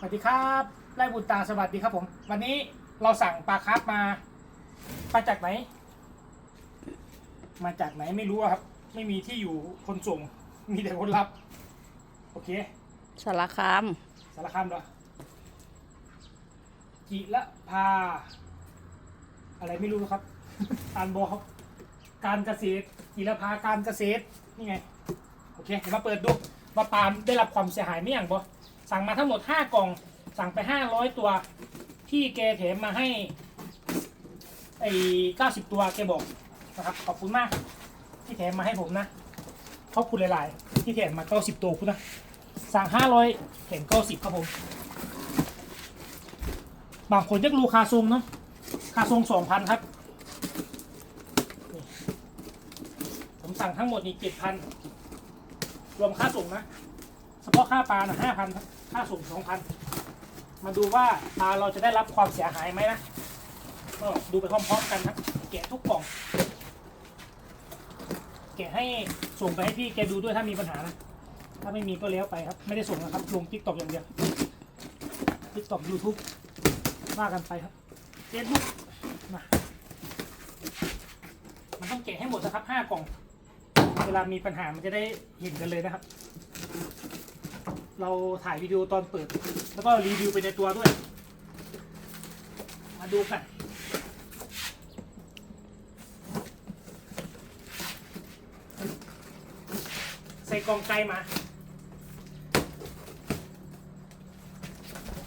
สวัสดีครับไล่บุญตาสวัสดีครับผม วันนี้เราสั่งปลาคาร์ฟมามาจากไหน มาจากไหนไม่รู้อะครับ ไม่มีที่อยู่คนส่ง มีแต่คนรับ โอเค สารคาม สารคามเหรอจิละพา อะไรไม่รู้ครับ อ่านบอกการเกษตรจิละพาการเกษตรนี่ไง โอเคเดี๋ยวมาเปิดดูว่าปาล์มได้รับความเสียหายไม่อย่างบอ สั่งมาทั้งหมด5กล่อง สั่งไป500ตัว พี่แกแถมมาให้ไอ้90ตัวแกบอกนะครับ ขอบคุณมาก ที่แถมมาให้ผมนะขอบคุณหลาย ๆ ที่แถมมา90ตัวคุณนะ สั่ง500แถม90ครับผม บางคนยักรูคาทรงเนาะคาทรง2,000ครับ ผมสั่งทั้งหมดนี่7,000รวมค่าส่งนะ เฉพาะค่าปลานะ5,000ครับ ค่าส่ง2,000มาดูว่าปลาเราจะได้รับความเสียหายไหมนะก็ดูไปพร้อมๆกันครับแกะทุกกล่อง แกะให้ส่งไปให้พี่แกดูด้วยถ้ามีปัญหานะถ้าไม่มีก็แล้วไปครับ ไม่ได้ส่งนะครับ ลงทิกตอกอย่างเดียวทิกตอกยูทูบว่ากันไปครับเฟซบุ๊กมามันต้องแกะให้หมดนะครับห้ากล่อง เวลามีปัญหามันจะได้เห็นกันเลยนะครับ เราถ่ายวิดีโอตอนเปิด แล้วก็รีวิวไปในตัวด้วย มาดูกันใส่กองไกลมา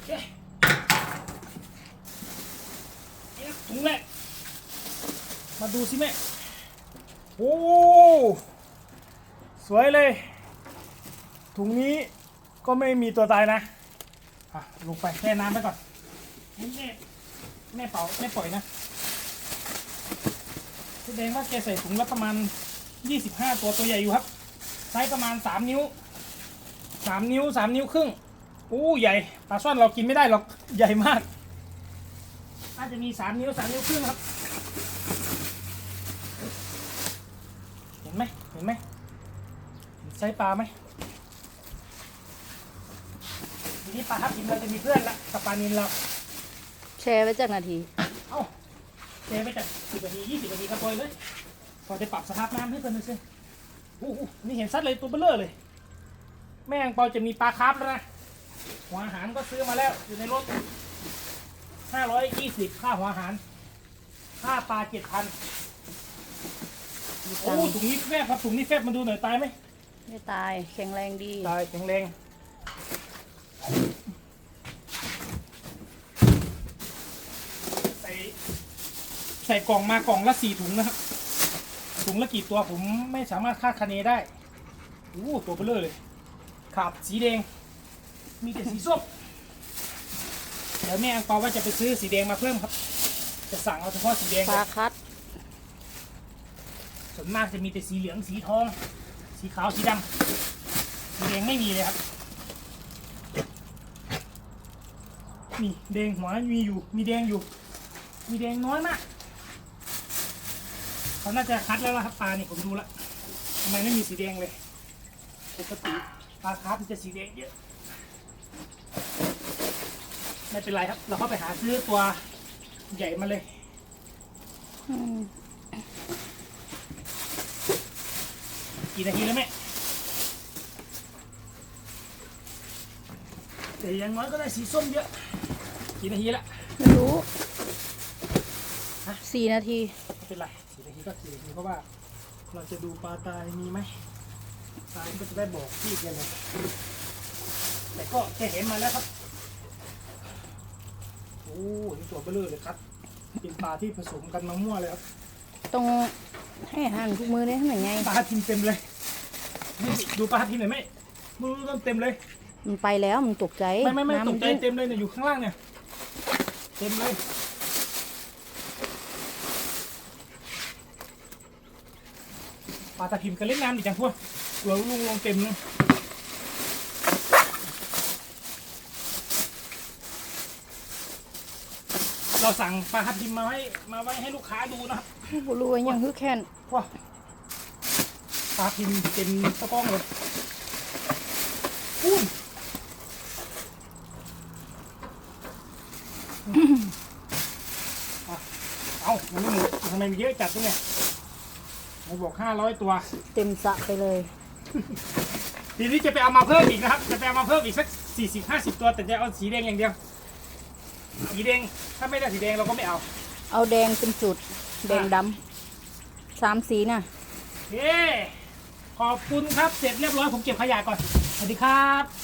เคนี่นะถุงแรกมาดูสิแม่ โอ้ สวยเลย ถุงนี้ ก็ไม่มีตัวตายนะอะลงไปแช่น้ำไปก่อนนี่แม่แม่เป่าแม่ปล่อยนะแสดงว่าแกใส่ถุงละประมาณ 25 ตัวตัวใหญ่อยู่ครับไซส์ประมาณ 3 นิ้ว 3 นิ้ว 3 นิ้วครึ่งอู้ใหญ่ปลาช่อนเรากินไม่ได้หรอกใหญ่มากน่าจะมี 3 นิ้ว 3 นิ้วครึ่งครับ เห็นไหมเห็นไหมไซส์ปลาไหม ทีนี้ปลาทับทิมเราจะมีเพื่อนละกับปลานินเราแชร์ไว้จากนาที เอ้าเจไปจากสิบนาทียี่สิบนาทีก็ปล่อยเลยพอจะปรับสภาพน้ำให้เพิ่นดูสิอู้หูนี่เห็นซัดเลยตัวเบลเลอร์เลย แม่งเปาจะมีปลาคาร์ฟแล้วนะหัวอาหารก็ซื้อมาแล้วอยู่ในรถห้าร้อยยี่สิบค่าหัวอาหาร ค่าปลาเจ็ดพันมีโอ้ตังค์ถุงนี้แฟบครับถุงนี้แฟบมาดูหน่อยตายไหมไม่ตายแข็งแรงดี ตายแข็งแรง ใส่ใส่กล่องมากล่องละสี่ถุงนะครับ ถุงละกี่ตัวผมไม่สามารถคาดคะเนได้โอ้ตัวเบลอเลยขาบสีแดง มีแต่สีส้มเดี๋ยวแม่อังเปาว่าจะไปซื้อสีแดงมาเพิ่มครับ จะสั่งเอาเฉพาะสีแดงปลาคัดส่วนมากจะมีแต่สีเหลืองสีทอง สีขาวสีดำสีแดงไม่มีเลยครับ นี่แดงหัวมีอยู่ มีแดงอยู่ มีแดงน้อยมากเขาน่าจะคัดแล้วล่ะครับปลานี่ผมดูและทำไมไม่มีสีแดงเลยปกติปลาคาร์ฟมันจะสีแดงเยอะไม่เป็นไรครับ เราเข้าไปหาซื้อตัวใหญ่มาเลยอืมกี่นาทีแล้วแม่ แต่อยังน้อยก็ได้สีส้มเยอะ กี่นาทีละไม่รู้ฮะสี่นาที ไม่เป็นไรสี่นาทีก็สี่นาทีเพราะว่า เราจะดูปลาตายมีไหมตายก็จะได้บอกพี่กันเลยแต่ก็แค่เห็นมาแล้วครับ โอ้นี่ตัวเบลอเลยครับ เป็นปลาที่ผสมกันมามั่วเลยครับต้องให้อาหารทุกมือเลยทำยังไงปลาทับทิมเต็มเลยนี่ดูปลาทับทิมหน่อยไหมมือต้นเต็มเลย มันไปแล้วมันตกใจไม่ไม่ไม่น้ำตนกใจดิ้นเต็มเลยเนี่ยอยู่ข้างล่างเนี่ยเต็มเลยปลาตะพิมกันเล่นน้ำดิจังพวกตัวลุงลงเต็มเลยเราสั่งปลาทับทิมมาไว้มาไว้ให้ลูกค้าดูนะครับบ่รู้ว่ายังฮึกแค้นว้าปลาพิมเต็มตะกร้องเลยอุ้น อะเอามันไม่ หมดทำไมมีเยอะจัดด้วยเนี่ยไหนบอกห้าร้อยตัว เต็มสระไปเลย ทีนี้จะไปเอามาเพิ่มอีกนะครับ จะไปเอามาเพิ่มอีกสักสี่สิบห้าสิบตัว แต่จะเอาสีแดงอย่างเดียว สีแดง ถ้าไม่ได้สีแดงเราก็ไม่เอา เอาแดงเป็นจุด แดงดำสามสีน่ะเย้ขอบคุณครับ เสร็จเรียบร้อยผมเก็บขยะก่อน สวัสดีครับ